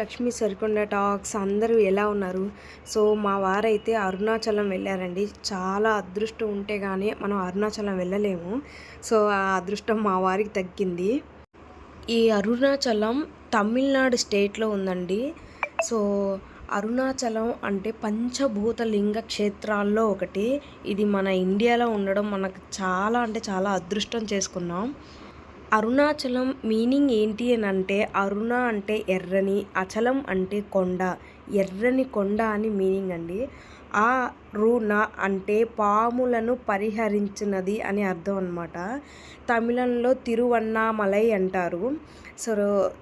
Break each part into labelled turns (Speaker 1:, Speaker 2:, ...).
Speaker 1: Lakshmi Sarikonda talks అందరూ ఎలా ఉన్నారు? సో మా వారైతే అరుణాచలం వెళ్ళారండి. చాలా అదృష్టం ఉంటే కానీ మనం అరుణాచలం వెళ్ళలేము. సో ఆ అదృష్టం మా వారికి తగ్గింది. ఈ అరుణాచలం తమిళనాడు స్టేట్లో ఉందండి. సో అరుణాచలం అంటే పంచభూత లింగ క్షేత్రాల్లో ఒకటి. ఇది మన ఇండియాలో ఉండడం మనకు చాలా అంటే చాలా అదృష్టం చేసుకున్నాం. అరుణాచలం మీనింగ్ ఏంటి అని అంటే అరుణ అంటే ఎర్రని అచలం అంటే కొండ. ఎర్రని కొండ అని మీనింగ్ అండి. ఆ రుణ అంటే పాములను పరిహరించినది అని అర్థం అనమాట తమిళంలో తిరువన్నామలై అంటారు. సో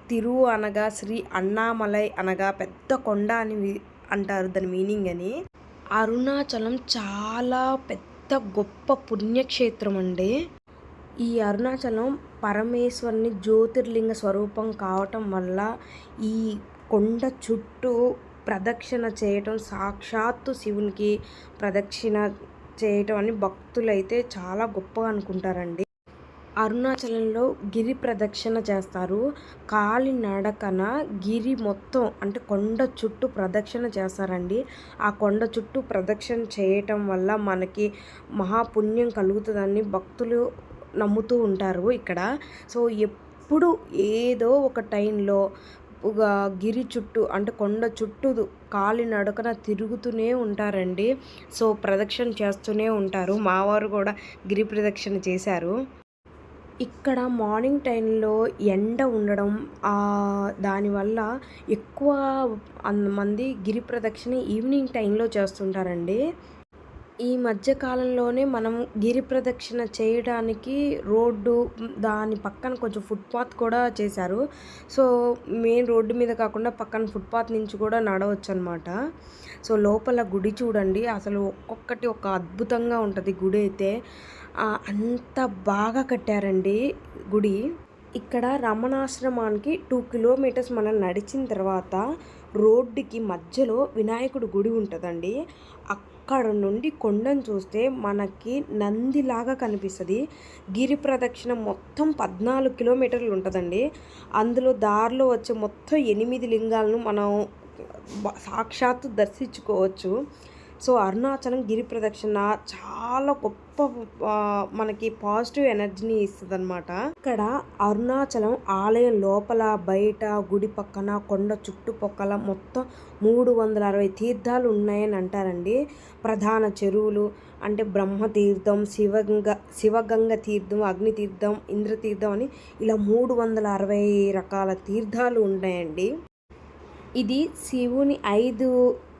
Speaker 1: తిరు అనగా శ్రీ అన్నామలై అనగా పెద్ద కొండ అని అంటారు దాని మీనింగ్ అని. అరుణాచలం చాలా పెద్ద గొప్ప పుణ్యక్షేత్రం అండి. ఈ అరుణాచలం పరమేశ్వరుని జ్యోతిర్లింగ స్వరూపం కావటం వల్ల ఈ కొండ చుట్టూ ప్రదక్షిణ చేయటం సాక్షాత్తు శివునికి ప్రదక్షిణ చేయటం అని భక్తులైతే చాలా గొప్పగా అనుకుంటారండి. అరుణాచలంలో గిరి ప్రదక్షిణ చేస్తారు. కాలి నడకన గిరి మొత్తం అంటే కొండ చుట్టూ ప్రదక్షిణ చేస్తారండి. ఆ కొండ చుట్టూ ప్రదక్షిణ చేయటం వల్ల మనకి మహాపుణ్యం కలుగుతుందని భక్తులు నమ్ముతూ ఉంటారు ఇక్కడ. సో ఎప్పుడు ఏదో ఒక టైంలో ఒక గిరి చుట్టూ అంటే కొండ చుట్టూ కాలి నడకన తిరుగుతూనే ఉంటారండి. సో ప్రదక్షిణ చేస్తూనే ఉంటారు. మావారు కూడా గిరి ప్రదక్షిణ చేశారు. ఇక్కడ మార్నింగ్ టైంలో ఎండ ఉండడం దానివల్ల ఎక్కువ మంది గిరి ప్రదక్షిణ ఈవినింగ్ టైంలో చేస్తుంటారండి. ఈ మధ్య కాలంలోనే మనం గిరి ప్రదక్షిణ చేయడానికి రోడ్డు దాని పక్కన కొంచెం ఫుట్పాత్ కూడా చేశారు. సో మెయిన్ రోడ్డు మీద కాకుండా పక్కన ఫుట్పాత్ నుంచి కూడా నడవచ్చు అనమాట సో లోపల గుడి చూడండి. అసలు ఒక్కొక్కటి ఒక అద్భుతంగా ఉంటుంది గుడి అయితే. అంత బాగా కట్టారండి గుడి. ఇక్కడ రమణాశ్రమానికి టూ కిలోమీటర్స్ మనం నడిచిన తర్వాత రోడ్డుకి మధ్యలో వినాయకుడు గుడి ఉంటుందండి. అక్కడ అక్కడ నుండి కొండను చూస్తే మనకి నందిలాగా కనిపిస్తుంది. గిరి ప్రదక్షిణ మొత్తం పద్నాలుగు కిలోమీటర్లు ఉంటుందండి. అందులో దారిలో వచ్చే మొత్తం ఎనిమిది లింగాలను మనం సాక్షాత్తు దర్శించుకోవచ్చు. సో అరుణాచలం గిరి ప్రదక్షిణ చాలా గొప్ప మనకి పాజిటివ్ ఎనర్జీని ఇస్తుంది అనమాట ఇక్కడ అరుణాచలం ఆలయం లోపల బయట గుడి పక్కన కొండ చుట్టుపక్కల మొత్తం మూడు వందల అరవై తీర్థాలు ఉన్నాయని అంటారండి. ప్రధాన చెరువులు అంటే బ్రహ్మతీర్థం శివగంగ శివగంగ తీర్థం అగ్నితీర్థం ఇంద్రతీర్థం అని ఇలా మూడు వందల అరవై రకాల తీర్థాలు ఉన్నాయండి ఇది శివుని ఐదు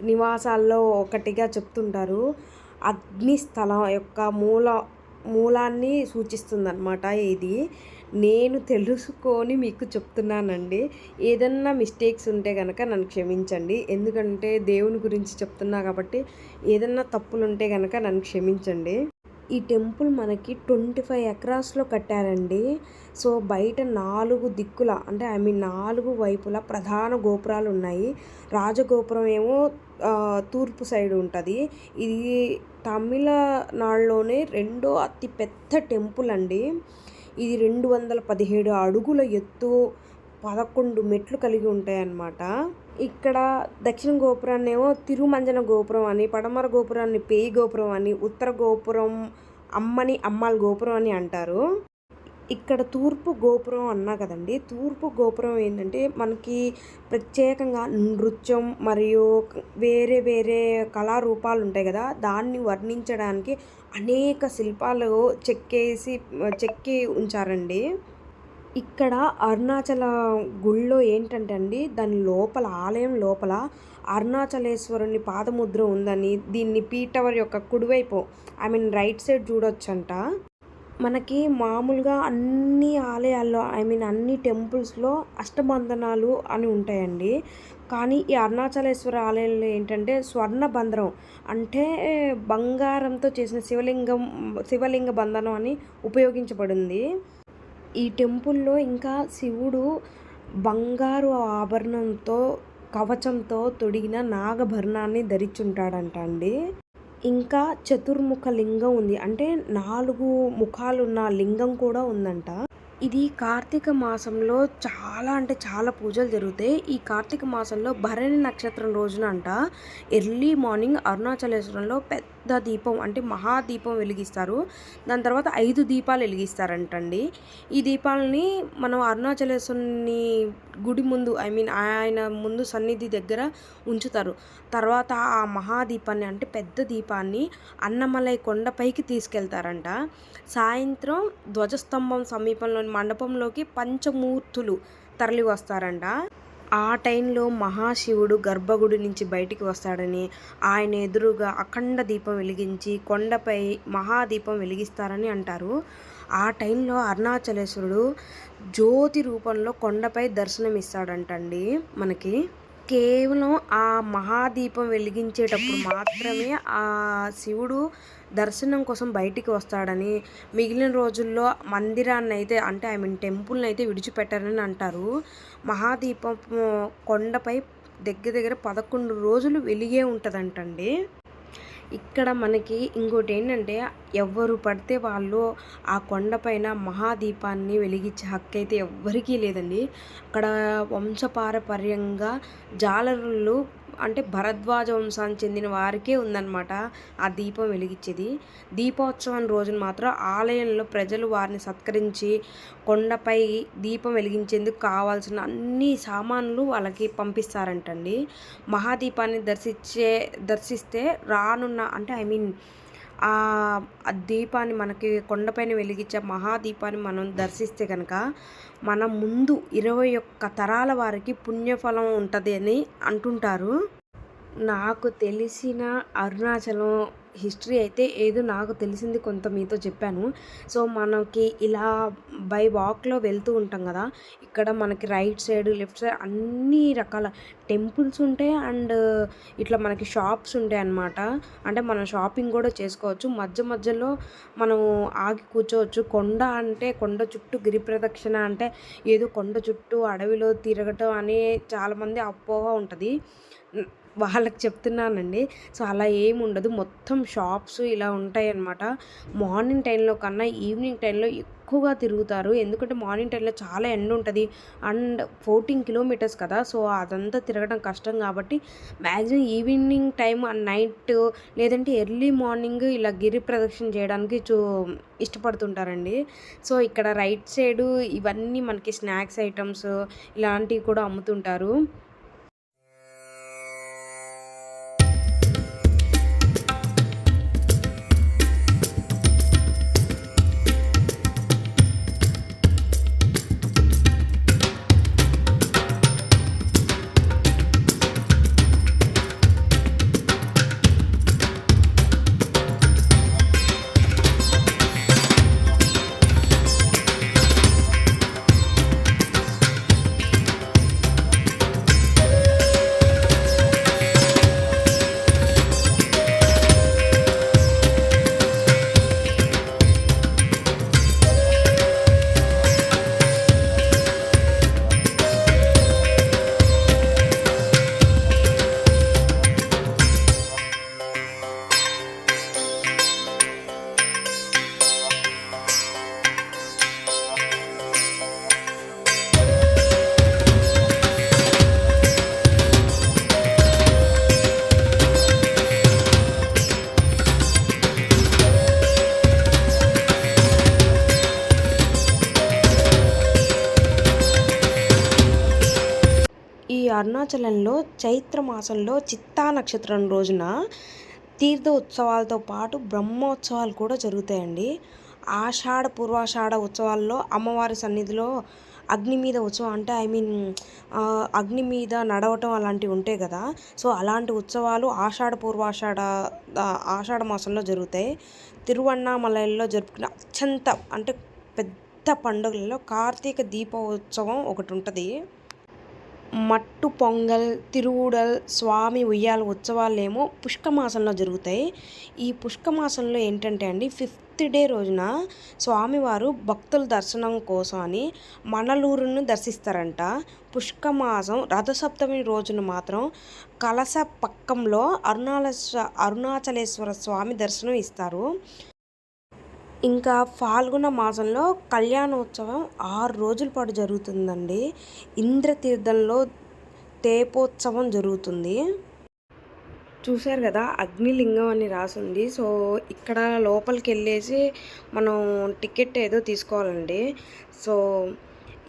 Speaker 1: నివాసాల్లో ఒకటిగా చెప్తుంటారు. అగ్ని స్థలం యొక్క మూల మూలాన్ని సూచిస్తుందన్నమాట ఇది. నేను తెలుసుకొని మీకు చెప్తున్నానండి. ఏదన్నా మిస్టేక్స్ ఉంటే కనుక నన్ను క్షమించండి. ఎందుకంటే దేవుని గురించి చెప్తున్నా కాబట్టి ఏదన్నా తప్పులు ఉంటే కనుక నన్ను క్షమించండి. ఈ టెంపుల్ మనకి ట్వంటీ ఫైవ్ ఎకరాస్లో కట్టారండి. సో బయట నాలుగు దిక్కుల అంటే ఐ మీన్ నాలుగు వైపుల ప్రధాన గోపురాలు ఉన్నాయి. రాజగోపురం ఏమో తూర్పు సైడ్ ఉంటుంది. ఇది తమిళనాడులోనే రెండో అతి పెద్ద టెంపుల్ అండి. ఇది రెండు వందల పదిహేడు అడుగుల ఎత్తు పదకొండు మెట్లు కలిగి ఉంటాయన్నమాట. ఇక్కడ దక్షిణ గోపురాన్ని ఏమో తిరుమంజన గోపురం అని పడమర గోపురాన్ని పేయి గోపురం అని ఉత్తర గోపురం అమ్మని అమ్మాల గోపురం అని అంటారు. ఇక్కడ తూర్పు గోపురం అన్నా కదండి తూర్పు గోపురం ఏంటంటే మనకి ప్రత్యేకంగా నృత్యం మరియు వేరే వేరే కళారూపాలు ఉంటాయి కదా దాన్ని వర్ణించడానికి అనేక శిల్పాలు చెక్కేసి చెక్కి ఉంచారండి. ఇక్కడ అరుణాచల గుళ్ళో ఏంటంటే అండి దాని లోపల ఆలయం లోపల అరుణాచలేశ్వరుని పాదముద్ర ఉందని దీన్ని పీటవర్ యొక్క కుడివైపు ఐ మీన్ రైట్ సైడ్ చూడొచ్చంట. మనకి మామూలుగా అన్ని ఆలయాల్లో ఐ మీన్ అన్ని టెంపుల్స్లో అష్టబంధనాలు అని ఉంటాయండి. కానీ ఈ అరుణాచలేశ్వర ఆలయంలో ఏంటంటే స్వర్ణ బంధనం అంటే బంగారంతో చేసిన శివలింగం శివలింగ బంధనం అని ఉపయోగించబడింది. ఈ టెంపుల్లో ఇంకా శివుడు బంగారు ఆభరణంతో కవచంతో తొడిగిన నాగభరణాన్ని ధరించుంటాడంట అండి. ఇంకా చతుర్ముఖ లింగం ఉంది. అంటే నాలుగు ముఖాలున్న లింగం కూడా ఉందంట. ఇది కార్తీక మాసంలో చాలా అంటే చాలా పూజలు జరుగుతాయి. ఈ కార్తీక మాసంలో భరణి నక్షత్రం రోజున అంట. ఎర్లీ మార్నింగ్ అరుణాచలేశ్వరంలో పెద్ద దీపం అంటే మహాదీపం వెలిగిస్తారు. దాని తర్వాత ఐదు దీపాలు వెలిగిస్తారంటండి. ఈ దీపాలని మనం అరుణాచలేశ్వరుని గుడి ముందు ఐ మీన్ ఆయన ముందు సన్నిధి దగ్గర ఉంచుతారు. తర్వాత ఆ మహాదీపాన్ని అంటే పెద్ద దీపాన్ని అన్నమలై కొండపైకి తీసుకెళ్తారంట. సాయంత్రం ధ్వజస్తంభం సమీపంలోని మండపంలోకి పంచమూర్తులు తరలి వస్తారంట ఆ టైంలో మహాశివుడు గర్భగుడి నుంచి బయటికి వస్తాడని ఆయన ఎదురుగా అఖండ దీపం వెలిగించి కొండపై మహాదీపం వెలిగిస్తారని అంటారు. ఆ టైంలో అరుణాచలేశ్వరుడు జ్యోతి రూపంలో కొండపై దర్శనమిస్తాడంటండి మనకి. కేవలం ఆ మహాదీపం వెలిగించేటప్పుడు మాత్రమే ఆ శివుడు దర్శనం కోసం బయటికి వస్తాడని మిగిలిన రోజుల్లో మందిరాన్ని అయితే అంటే ఐ మీన్ టెంపుల్ని అయితే విడిచిపెట్టారని అంటారు. మహాదీపం కొండపై దగ్గర దగ్గర పదకొండు రోజులు వెలిగే ఉంటుందంటండి. ఇక్కడ మనకి ఇంకోటి ఏంటంటే ఎవరు పడితే వాళ్ళు ఆ కొండపైన మహాదీపాన్ని వెలిగించే హక్కు అయితే ఎవ్వరికీ లేదండి. అక్కడ వంశపారపర్యంగా జాలరులు అంటే భరద్వాజ వంశానికి చెందిన వారికే ఉందన్నమాట ఆ దీపం వెలిగించేది. దీపోత్సవం రోజున మాత్రం ఆలయంలో ప్రజలు వారిని సత్కరించి కొండపై దీపం వెలిగించేందుకు కావాల్సిన అన్ని సామాన్లు వాళ్ళకి పంపిస్తారంటండి. మహాదీపాన్ని దర్శించే దర్శిస్తే రానున్న అంటే ఐ మీన్ ఆ దీపాన్ని మనకి కొండపైన వెలిగించే మహాదీపాన్ని మనం దర్శిస్తే కనుక మన ముందు ఇరవై ఒక్క తరాల వారికి పుణ్యఫలం ఉంటుంది అని అంటుంటారు. నాకు తెలిసిన అరుణాచలం హిస్టరీ అయితే ఏదో నాకు తెలిసింది కొంత మీతో చెప్పాను. సో మనకి ఇలా బై వాక్లో వెళ్తూ ఉంటాం కదా ఇక్కడ మనకి రైట్ సైడ్ లెఫ్ట్ సైడ్ అన్ని రకాల టెంపుల్స్ ఉంటాయి అండ్ ఇట్లా మనకి షాప్స్ ఉంటాయి అన్నమాట. అంటే మనం షాపింగ్ కూడా చేసుకోవచ్చు. మధ్య మధ్యలో మనం ఆగి కూర్చోవచ్చు. కొండ అంటే కొండ చుట్టూ గిరి ప్రదక్షిణ అంటే ఏదో కొండ చుట్టూ అడవిలో తిరగటం అనే చాలామంది అపోహ ఉంటుంది. వాళ్ళకి చెప్తున్నానండి. సో అలా ఏమి ఉండదు. మొత్తం షాప్స్ ఇలా ఉంటాయి అన్నమాట మార్నింగ్ టైంలో కన్నా ఈవినింగ్ టైంలో ఎక్కువగా తిరుగుతారు. ఎందుకంటే మార్నింగ్ టైంలో చాలా ఎండ ఉంటుంది. అండ్ ఫోర్టీన్ కిలోమీటర్స్ కదా. సో అదంతా తిరగడం కష్టం కాబట్టి maximum evening time and night లేదంటే ఎర్లీ మార్నింగ్ ఇలా గిరి ప్రదక్షిణ చేయడానికి చూ ఇష్టపడుతుంటారండి. సో ఇక్కడ రైట్ సైడు ఇవన్నీ మనకి స్నాక్స్ ఐటమ్స్ ఇలాంటివి కూడా అమ్ముతుంటారు. అరుణాచలంలో చైత్ర మాసంలో చిత్తా నక్షత్రం రోజున తీర్థ ఉత్సవాలతో పాటు బ్రహ్మోత్సవాలు కూడా జరుగుతాయండి. ఆషాఢ పూర్వాషాఢ ఉత్సవాల్లో అమ్మవారి సన్నిధిలో అగ్ని మీద ఉత్సవం అంటే ఐ మీన్ అగ్ని మీద నడవటం అలాంటివి ఉంటాయి కదా. సో అలాంటి ఉత్సవాలు ఆషాఢ పూర్వాషాఢ ఆషాఢ మాసంలో జరుగుతాయి. తిరువన్నామలైలో జరుపుకునే అత్యంత అంటే పెద్ద పండుగలలో కార్తీక దీపోత్సవం ఒకటి ఉంటుంది. మట్టు పొంగల్ తిరువుడల్ స్వామి ఉయ్యాల ఉత్సవాలు ఏమో పుష్కమాసంలో జరుగుతాయి. ఈ పుష్కమాసంలో ఏంటంటే అండి ఫిఫ్త్ డే రోజున స్వామివారు భక్తుల దర్శనం కోసం అని మనలూరును దర్శిస్తారంట. పుష్కమాసం రథసప్తమి రోజున మాత్రం కలస పక్కంలో అరుణాల అరుణాచలేశ్వర స్వామి దర్శనం ఇస్తారు. ఇంకా ఫాల్గుణ మాసంలో కళ్యాణోత్సవం ఆరు రోజుల పాటు జరుగుతుందండి. ఇంద్రతీర్థంలో తేపోత్సవం జరుగుతుంది. చూశారు కదా అగ్నిలింగం అని రాసింది. సో ఇక్కడ లోపలికి వెళ్ళేసి మనం టికెట్ ఏదో తీసుకోవాలండి. సో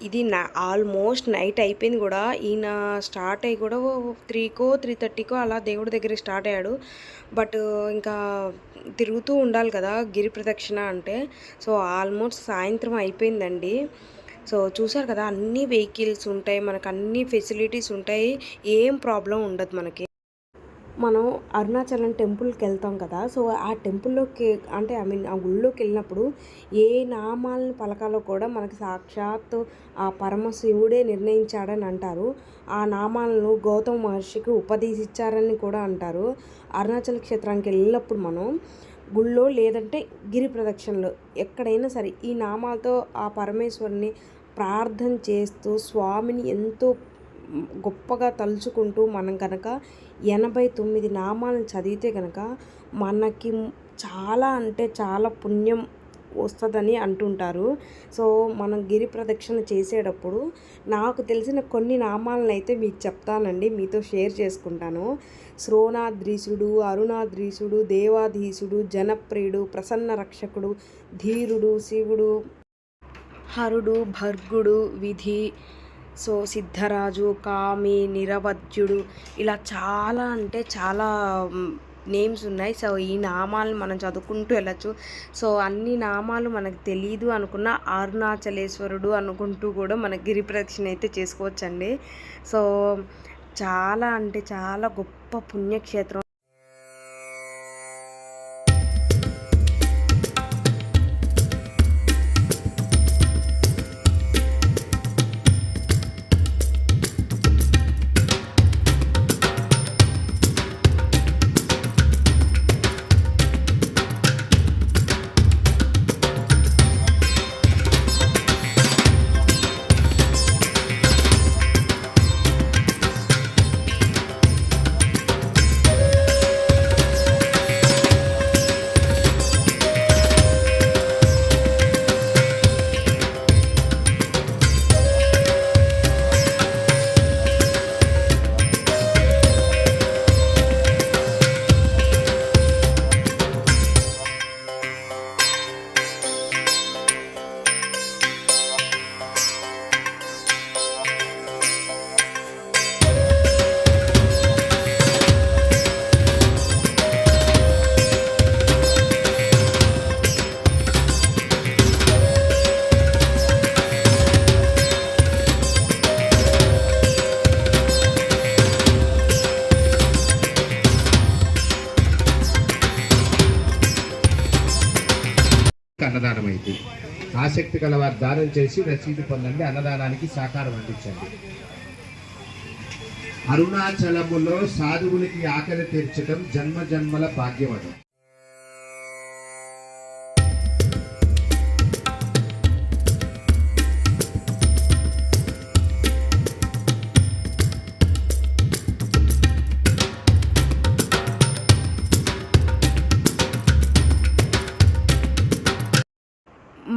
Speaker 1: ఇది నా ఆల్మోస్ట్ నైట్ అయిపోయింది కూడా. ఈయన స్టార్ట్ అయ్యి కూడా త్రీకో త్రీ థర్టీకో అలా దేవుడి దగ్గరికి స్టార్ట్ అయ్యాడు. బట్ ఇంకా తిరుగుతూ ఉండాలి కదా గిరి ప్రదక్షిణ అంటే. సో ఆల్మోస్ట్ సాయంత్రం అయిపోయిందండి. సో చూసారు కదా అన్ని వెహికల్స్ ఉంటాయి మనకు అన్ని ఫెసిలిటీస్ ఉంటాయి. ఏం ప్రాబ్లం ఉండదు మనకి. మనం అరుణాచలం టెంపుల్కి వెళ్తాం కదా సో ఆ టెంపుల్లోకి అంటే ఐ మీన్ ఆ గుళ్ళోకి వెళ్ళినప్పుడు ఏ నామాలను పలకాలో కూడా మనకి సాక్షాత్ ఆ పరమశివుడే నిర్ణయించాడని అంటారు. ఆ నామాలను గౌతమ మహర్షికి ఉపదేశించారని కూడా అంటారు. అరుణాచల క్షేత్రానికి వెళ్ళినప్పుడు మనం గుళ్ళో లేదంటే గిరి ప్రదక్షిణలో ఎక్కడైనా సరే ఈ నామాలతో ఆ పరమేశ్వరుని ప్రార్థన చేస్తూ స్వామిని ఎంతో గొప్పగా తలుచుకుంటూ మనం కనుక ఎనభై తొమ్మిది నామాలను చదివితే కనుక మనకి చాలా అంటే చాలా పుణ్యం వస్తుందని అంటుంటారు. సో మనం గిరి ప్రదక్షిణ చేసేటప్పుడు నాకు తెలిసిన కొన్ని నామాలను అయితే మీకు చెప్తానండి మీతో షేర్ చేసుకుంటాను. శ్రోణాద్రీసుడు అరుణాద్రీసుడు దేవాధీసుడు జనప్రియుడు ప్రసన్న రక్షకుడు ధీరుడు శివుడు హరుడు భర్గుడు విధి సో సిద్ధరాజు కామి నిరవధ్యుడు ఇలా చాలా అంటే చాలా నేమ్స్ ఉన్నాయి. సో ఈ నామాలను మనం చదువుకుంటూ వెళ్ళచ్చు. సో అన్ని నామాలు మనకు తెలియదు అనుకున్న అరుణాచలేశ్వరుడు అనుకుంటూ కూడా మన గిరి ప్రదక్షిణ అయితే చేసుకోవచ్చండి. సో చాలా అంటే చాలా గొప్ప పుణ్యక్షేత్రం.
Speaker 2: ఆసక్తి గల వారు దానం చేసి రసీదు పొందండి అన్నదానానికి సహకారం అందించండి. అరుణాచలములో సాధువులకి ఆకలి తీర్చడం జన్మ జన్మల భాగ్యమడం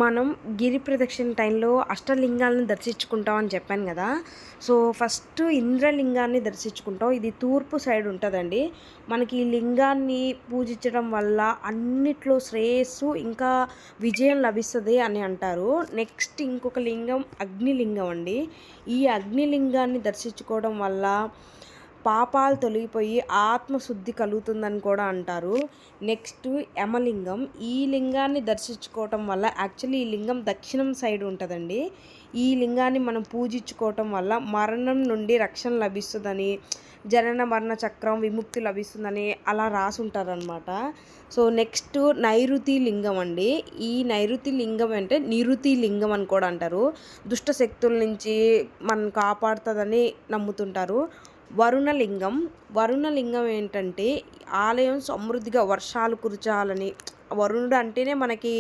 Speaker 1: మనం గిరి ప్రదక్షిణ టైంలో అష్టలింగాలను దర్శించుకుంటాం అని చెప్పాను కదా. సో ఫస్ట్ ఇంద్రలింగాన్ని దర్శించుకుంటాం. ఇది తూర్పు సైడ్ ఉంటుందండి. మనకి ఈ లింగాన్ని పూజించడం వల్ల అన్నిట్లో శ్రేయస్సు ఇంకా విజయం లభిస్తుంది అని అంటారు. నెక్స్ట్ ఇంకొక లింగం అగ్నిలింగం అండి. ఈ అగ్నిలింగాన్ని దర్శించుకోవడం వల్ల పాపాలు తొలగిపోయి ఆత్మశుద్ధి కలుగుతుందని కూడా అంటారు. నెక్స్ట్ యమలింగం. ఈ లింగాన్ని దర్శించుకోవటం వల్ల యాక్చువల్లీ ఈ లింగం దక్షిణం సైడ్ ఉంటుందండి. ఈ లింగాన్ని మనం పూజించుకోవటం వల్ల మరణం నుండి రక్షణ లభిస్తుందని జనన మరణ చక్రం విముక్తి లభిస్తుందని అలా రాసుంటారనమాట సో నెక్స్ట్ నైరుతి లింగం అండి. ఈ నైరుతి లింగం అంటే నిరుతి లింగం అని కూడా అంటారు. దుష్ట శక్తుల నుంచి మనం కాపాడుతుందని నమ్ముతుంటారు. వరుణలింగం. వరుణలింగం ఏంటంటే ఆలయం సమృద్ధిగా వర్షాలు కురచాలని వరుణుడు అంటేనే మనకి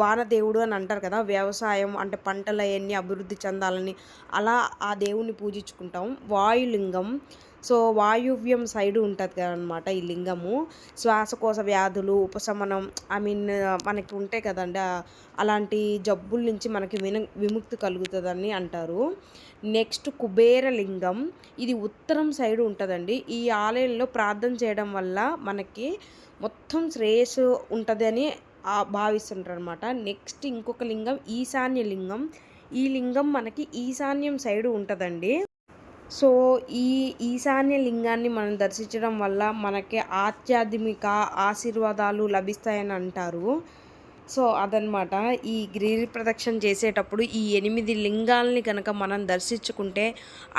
Speaker 1: వానదేవుడు అని అంటారు కదా వ్యవసాయం అంటే పంటలు అవన్నీ అభివృద్ధి చెందాలని అలా ఆ దేవుణ్ణి పూజించుకుంటాం. వాయులింగం సో వాయువ్యం సైడ్ ఉంటుంది కదనమాట ఈ లింగము. శ్వాసకోశ వ్యాధులు ఉపశమనం ఐ మీన్ మనకి ఉంటాయి కదండి అలాంటి జబ్బుల నుంచి మనకి విన విముక్తి కలుగుతుందని అంటారు. నెక్స్ట్ కుబేర లింగం ఇది ఉత్తరం సైడ్ ఉంటుందండి. ఈ ఆలయంలో ప్రార్థన చేయడం వల్ల మనకి మొత్తం శ్రేయస్సు ఉంటుందని భావిస్తుంటారు అనమాట నెక్స్ట్ ఇంకొక లింగం ఈశాన్య లింగం. ఈ లింగం మనకి ఈశాన్యం సైడ్ ఉంటుందండి. సో ఈ ఈశాన్య లింగాన్ని మనం దర్శించడం వల్ల మనకి ఆధ్యాత్మిక ఆశీర్వాదాలు లభిస్తాయని అంటారు. సో అదనమాట ఈ గిరి ప్రదక్షిణ చేసేటప్పుడు ఈ ఎనిమిది లింగాల్ని కనుక మనం దర్శించుకుంటే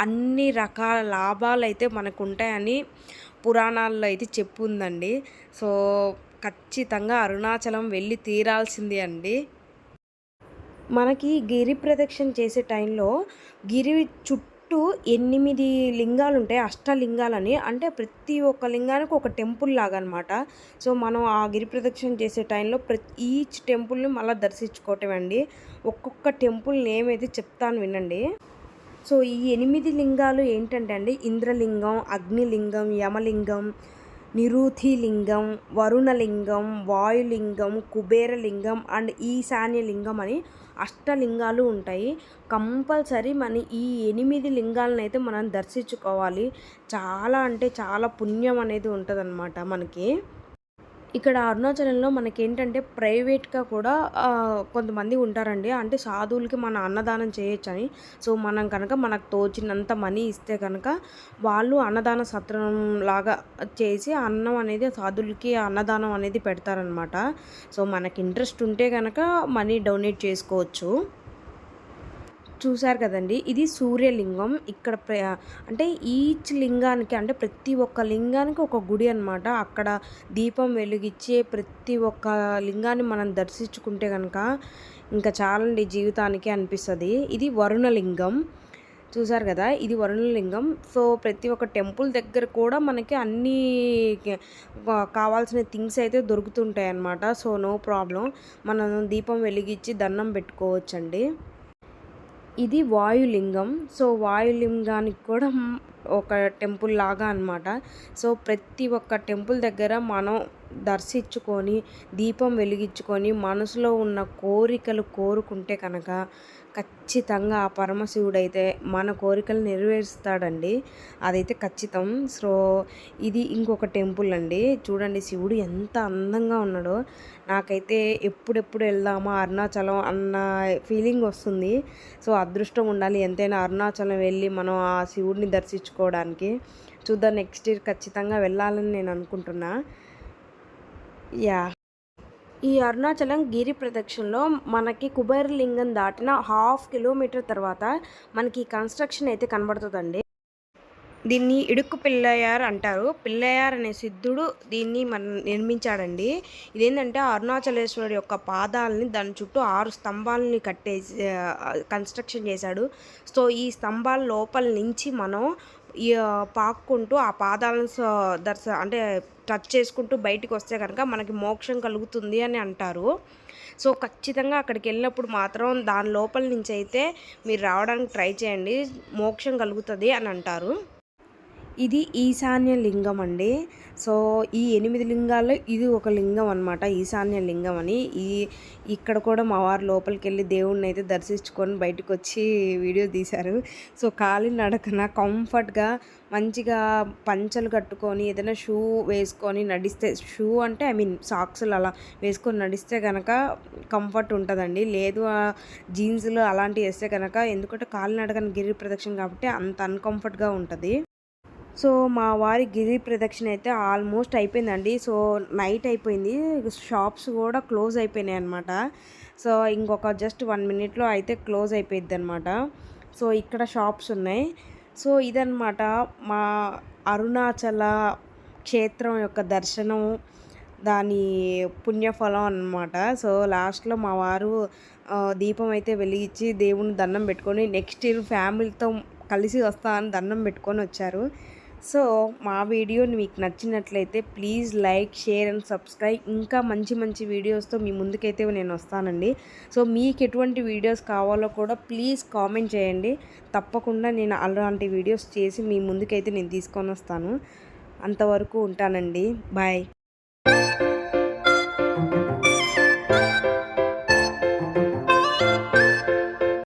Speaker 1: అన్ని రకాల లాభాలు అయితే మనకు ఉంటాయని పురాణాల్లో అయితే చెప్పుందండి. సో ఖచ్చితంగా అరుణాచలం వెళ్ళి తీరాల్సిందే అండి. మనకి గిరి ప్రదక్షిణ చేసే టైంలో గిరి చుట్టూ ఎనిమిది లింగాలు ఉంటాయి అష్టలింగాలని. అంటే ప్రతి ఒక్క లింగానికి ఒక టెంపుల్ లాగా అనమాట సో మనం ఆ గిరి ప్రదక్షిణ చేసే టైంలో ప్రతి ఈచ్ టెంపుల్ని మళ్ళీ దర్శించుకోవటం అండి ఒక్కొక్క టెంపుల్ నేమ్ అయితే చెప్తాను వినండి. సో ఈ ఎనిమిది లింగాలు ఏంటంటే అండి ఇంద్రలింగం అగ్నిలింగం యమలింగం నిరుతిలింగం వరుణలింగం వాయులింగం కుబేరలింగం అండ్ ఈశాన్యలింగం అని అష్టలింగాలు ఉంటాయి. కంపల్సరీ మన ఈ ఎనిమిది లింగాలను అయితే మనం దర్శించుకోవాలి. చాలా అంటే చాలా పుణ్యం అనేది ఉంటుందన్నమాట మనకి. ఇక్కడ అరుణాచలంలో మనకి ఏంటంటే ప్రైవేట్గా కూడా కొంతమంది ఉంటారండి. అంటే సాధువులకి మన అన్నదానం చేయొచ్చని. సో మనం కనుక మనకు తోచినంత మనీ ఇస్తే కనుక వాళ్ళు అన్నదాన సత్రం లాగా చేసి అన్నం అనేది సాధువులకి అన్నదానం అనేది పెడతారనమాట. సో మనకి ఇంట్రెస్ట్ ఉంటే కనుక మనీ డొనేట్ చేసుకోవచ్చు. చూశారు కదండి. ఇది సూర్యలింగం. ఇక్కడ ప్ర- అంటే ఈచ్ లింగానికి అంటే ప్రతి ఒక్క లింగానికి ఒక గుడి అనమాట అక్కడ దీపం వెలిగించే ప్రతి ఒక్క లింగాన్ని మనం దర్శించుకుంటే కనుక ఇంకా చాలండి జీవితానికి అనిపిస్తుంది. ఇది వరుణలింగం. చూసారు కదా ఇది వరుణలింగం. సో ప్రతి ఒక్క టెంపుల్ దగ్గర కూడా మనకి అన్ని కావాల్సిన థింగ్స్ అయితే దొరుకుతుంటాయి అన్నమాట సో నో ప్రాబ్లం. మనం దీపం వెలిగించి దండం పెట్టుకోవచ్చండి. ఇది వాయులింగం. సో వాయులింగానికి కూడా ఒక టెంపుల్ లాగా అన్నమాట. సో ప్రతి ఒక్క టెంపుల్ దగ్గర మనం దర్శించుకొని దీపం వెలిగించుకొని మనసులో ఉన్న కోరికలు కోరుకుంటే కనుక ఖచ్చితంగా ఆ పరమశివుడైతే మన కోరికలు నెరవేరుస్తాడండి. అదైతే ఖచ్చితం. సో ఇది ఇంకొక టెంపుల్ అండి. చూడండి శివుడు ఎంత అందంగా ఉన్నాడో. నాకైతే ఎప్పుడెప్పుడు వెళ్దామా అరుణాచలం అన్న ఫీలింగ్ వస్తుంది. సో అదృష్టం ఉండాలి. ఎంతైనా అరుణాచలం వెళ్ళి మనం ఆ శివుడిని దర్శించుకోవడానికి చూద్దాం. నెక్స్ట్ ఇయర్ ఖచ్చితంగా వెళ్ళాలని నేను అనుకుంటున్నా. యా. ఈ అరుణాచలం గిరి ప్రదక్షిణలో మనకి కుబేరలింగం దాటిన హాఫ్ కిలోమీటర్ తర్వాత మనకి కన్స్ట్రక్షన్ అయితే కనబడుతుందండి. దీన్ని ఇడుక్కు పిల్లయార్ అంటారు. పిల్లయార్ అనే సిద్ధుడు దీన్ని మన నిర్మించాడండి. ఇదేంటంటే అరుణాచలేశ్వరుడు యొక్క పాదాలని దాని చుట్టూ ఆరు స్తంభాలని కట్టేసి కన్స్ట్రక్షన్ చేశాడు. సో ఈ స్తంభాల లోపల నుంచి మనం పాక్కుంటూ ఆ పాదాలను దర్శ అంటే టచ్ చేసుకుంటూ బయటికి వస్తే కనుక మనకి మోక్షం కలుగుతుంది అని అంటారు. సో ఖచ్చితంగా అక్కడికి వెళ్ళినప్పుడు మాత్రం దాని లోపల నుంచి అయితే మీరు రావడానికి ట్రై చేయండి. మోక్షం కలుగుతుంది అని అంటారు. ఇది ఈశాన్య లింగం అండి. సో ఈ ఎనిమిది లింగాల్లో ఇది ఒక లింగం అనమాట ఈశాన్య లింగం అని. ఈ ఇక్కడ కూడా మా వారు లోపలికి వెళ్ళి దేవుడిని అయితే దర్శించుకొని బయటకు వచ్చి వీడియో తీశారు. సో కాలి నడకన కంఫర్ట్గా మంచిగా పంచలు కట్టుకొని ఏదైనా షూ వేసుకొని నడిస్తే షూ అంటే ఐ మీన్ సాక్స్లు అలా వేసుకొని నడిస్తే కనుక కంఫర్ట్ ఉంటుందండి. లేదు జీన్స్లు అలాంటివి వేస్తే కనుక ఎందుకంటే కాలినడకన గిరి ప్రదక్షిణ కాబట్టి అంత అన్కంఫర్ట్గా ఉంటుంది. సో మా వారి గిరి ప్రదక్షిణ అయితే ఆల్మోస్ట్ అయిపోయిందండి. సో నైట్ అయిపోయింది. షాప్స్ కూడా క్లోజ్ అయిపోయినాయి అనమాట సో ఇంకొక జస్ట్ వన్ మినిట్లో అయితే క్లోజ్ అయిపోయింది అనమాట సో ఇక్కడ షాప్స్ ఉన్నాయి. సో ఇదనమాట మా అరుణాచల క్షేత్రం యొక్క దర్శనం దాని పుణ్యఫలం అన్నమాట. సో లాస్ట్లో మా వారు దీపం అయితే వెలిగించి దేవుని దండం పెట్టుకొని నెక్స్ట్ ఇయర్ ఫ్యామిలీతో కలిసి వస్తా అని దండం పెట్టుకొని వచ్చారు. సో మా వీడియోని మీకు నచ్చినట్లయితే please like share and subscribe. ఇంకా మంచి మంచి వీడియోస్తో మీ ముందుకైతే నేను వస్తానండి. సో మీకు ఎటువంటి వీడియోస్ కావాలో కూడా ప్లీజ్ కామెంట్ చేయండి. తప్పకుండా నేను అలాంటి వీడియోస్ చేసి మీ ముందుకైతే నేను తీసుకొని వస్తాను. అంతవరకు ఉంటానండి. బాయ్.